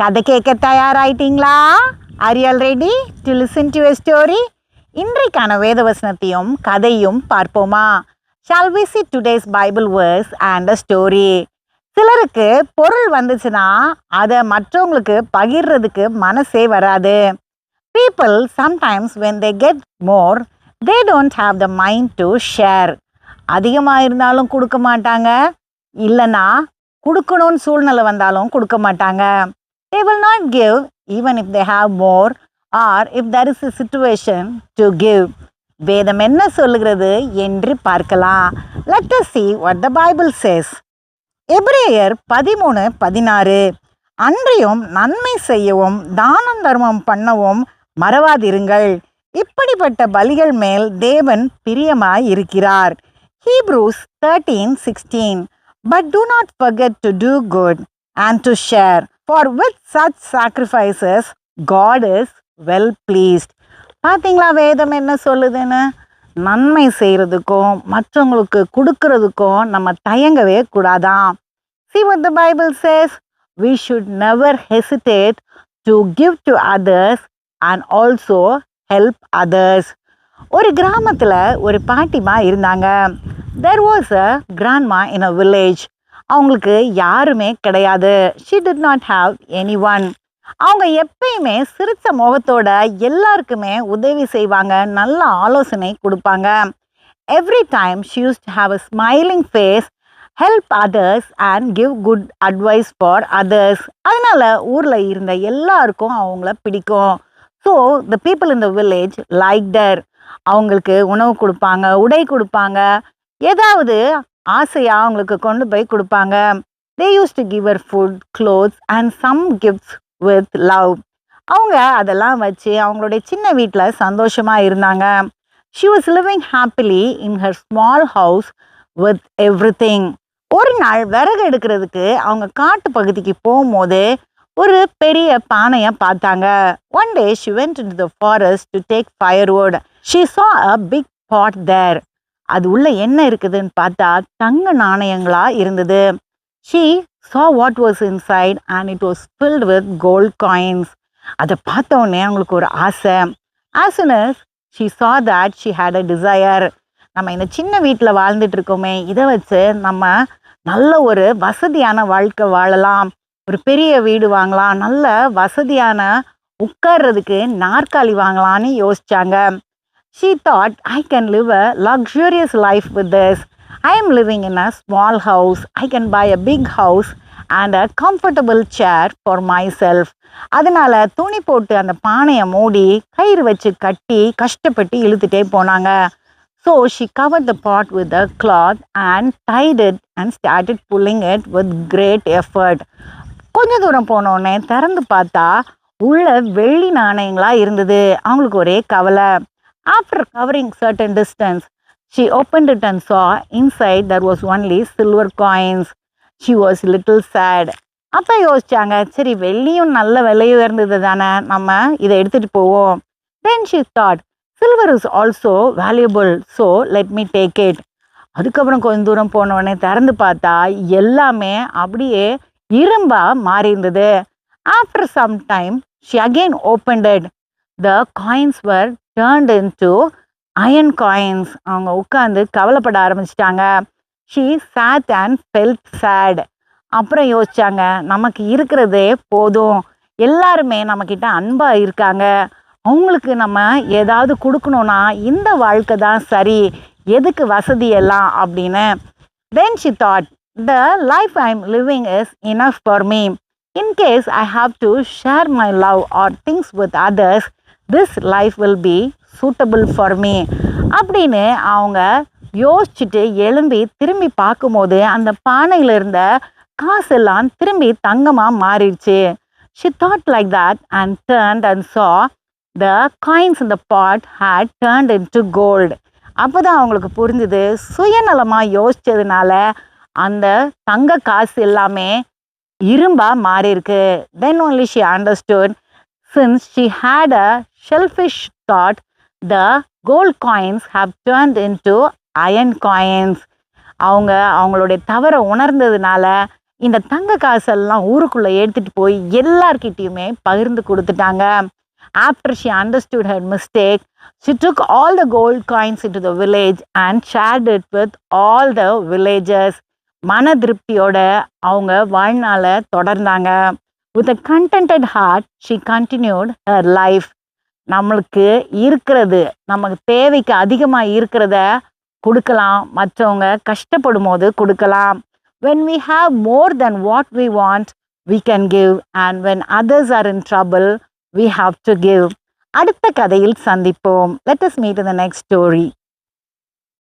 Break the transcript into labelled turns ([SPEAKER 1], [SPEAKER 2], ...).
[SPEAKER 1] கதை கேட்க தயாராயிட்டீங்களா? Are ready to listen to a story இன்றைக்கான வேதவசனத்தையும் கதையும் பார்ப்போமா? Shall we see today's Bible verse and a story சிலருக்கு பொருள் வந்துச்சுன்னா அதை மற்றவங்களுக்கு பகிர்றதுக்கு மனசே வராது. People sometimes when they get more they don't have the mind to share அதிகமாக இருந்தாலும் கொடுக்க மாட்டாங்க. இல்லைன்னா கொடுக்கணும்னு சூழ்நிலை வந்தாலும் கொடுக்க மாட்டாங்க. They will not give even if they have more or if there is situation to give வேதம் என்ன சொல்லுகிறது என்று பார்க்கலாம் let us see what the Bible says எப்ரேயர் பதிமூணு பதினாறு அன்றையும் நன்மை செய்யவும் தானம் தர்மம் பண்ணவும் மறவாதிருங்கள் இப்படிப்பட்ட பலிகள் மேல் தேவன் பிரியமாய் இருக்கிறார் Hebrews thirteen sixteen but do not forget to do good and to share for with such sacrifices God is well pleased பார்த்தீங்களா வேதம் என்ன சொல்லுதுன்னு நன்மை செய்கிறதுக்கும் மற்றவங்களுக்கு கொடுக்கறதுக்கும் நம்ம தயங்கவே கூடாதான் see what the Bible says we should never hesitate to give to others and also help others ஒரு கிராமத்தில் ஒரு பாட்டிமா இருந்தாங்க there was a grandma in a village அவங்களுக்கு யாருமே கிடையாது. She did not have any one அவங்க எப்பயுமே சிரித்த முகத்தோட எல்லாருக்குமே உதவி செய்வாங்க. நல்ல ஆலோசனை கொடுப்பாங்க. Every time she used to have a smiling face help others and give good advice for others அதனால் ஊரில் இருந்த எல்லாருக்கும் அவங்கள பிடிக்கும். So the people in the village like her அவங்களுக்கு உணவு கொடுப்பாங்க உடை கொடுப்பாங்க. ஏதாவது ஆசையாக அவங்களுக்கு கொண்டு போய் கொடுப்பாங்க. They used to give her food clothes and some gifts with love அவங்க அதெல்லாம் வச்சு அவங்களுடைய சின்ன வீட்டில் சந்தோஷமாக இருந்தாங்க. She was living happily in her small house with every thing ஒரு நாள் விறகு எடுக்கிறதுக்கு அவங்க காட்டு பகுதிக்கு போகும்போது ஒரு பெரிய பானையை பார்த்தாங்க. One day she went in the forest to take firewood she saw a big பாட் தேர் அது உள்ள என்ன இருக்குதுன்னு பார்த்தா தங்க நாணயங்களா இருந்தது. She saw what was inside and it was filled with gold coins அதை பார்த்த உடனே அவங்களுக்கு ஒரு ஆசை. Asanas she saw that she had a desire நம்ம இந்த சின்ன வீட்டில் வாழ்ந்துட்டு இருக்கோமே இதை வச்சு நம்ம நல்ல ஒரு வசதியான வாழ்க்கை வாழலாம். ஒரு பெரிய வீடு வாங்கலாம் நல்ல வசதியான உட்கார்றதுக்கு நாற்காலி வாங்கலான்னு யோசிச்சாங்க. She thought I can live a luxurious life with this. I am living in a small house I can buy a big house and a comfortable chair for myself அதனால துணி போட்டு அந்த பானையை மூடி கயிறு வச்சு கட்டி கஷ்டப்பட்டு இழுத்துட்டே போனாங்க. So she cover the pot with a cloth and tied it and started pulling it with great effort கொஞ்ச தூரம் போனோடனே திறந்து பார்த்தா உள்ள வெள்ளி நாணயங்களாக இருந்தது. அவங்களுக்கு ஒரே கவலை. After covering certain distance she open it and saw inside there was only silver coins she was little sad அப்போ யோசிச்சாங்க சரி வெள்ளியும் நல்ல விலை உயர்ந்தது தானே நம்ம இதை எடுத்துகிட்டு போவோம். Then she thought silver is also valuable so let me take it அதுக்கப்புறம் கொஞ்சம் தூரம் போனவொடனே திறந்து பார்த்தா எல்லாமே அப்படியே இரும்பாக மாறி இருந்தது after some time she again opened the coins were turned into iron coins அவங்க உட்காந்து கவலைப்பட ஆரம்பிச்சிட்டாங்க. She sad and felt sad அப்புறம் யோசிச்சாங்க நமக்கு இருக்கிறதே போதும். எல்லாருமே நம்மக்கிட்ட அன்பாக இருக்காங்க. அவங்களுக்கு நம்ம ஏதாவது கொடுக்கணும்னா இந்த வாழ்க்கை தான் சரி. எதுக்கு வசதி எல்லாம்? அப்படின்னு. Then she thought the life I am living is enough for me in case I have to share my love or things with others this life will be suitable for me அப்படின்னு அவங்க யோசிச்சுட்டு எழும்பி திரும்பி பார்க்கும்போது அந்த பானையில் இருந்த காசெல்லாம் திரும்பி தங்கமாக மாறிடுச்சு. She thought like that and turned and saw the coins இந்த pot had turned into gold அப்போ தான் அவங்களுக்கு புரிஞ்சுது சுயநலமாக யோசித்ததுனால அந்த தங்க காசு எல்லாமே இரும்பாக மாறியிருக்கு. Then only she understood since she had a selfish thought the gold coins have turned into iron coins அவங்க அவங்களுடைய தவறை உணர்ந்ததுனால இந்த தங்க காசெல்லாம் ஊருக்குள்ளே எடுத்துகிட்டு போய் எல்லார்கிட்டேயுமே பகிர்ந்து கொடுத்துட்டாங்க. After she understood her mistake she took all the gold coins into the village and shared it with all the villages மன திருப்தியோட அவங்க வாழ்நாளை தொடர்ந்தாங்க. With a contented heart she continued her life நம்மளுக்கு இருக்கிறது நமக்கு தேவைக்கு அதிகமாக இருக்கிறத கொடுக்கலாம் மற்றவங்க கஷ்டப்படும் போது கொடுக்கலாம் when we have more then what we want we can give and when others are in trouble we have to give அடுத்த கதையில் சந்திப்போம் let us meet the next story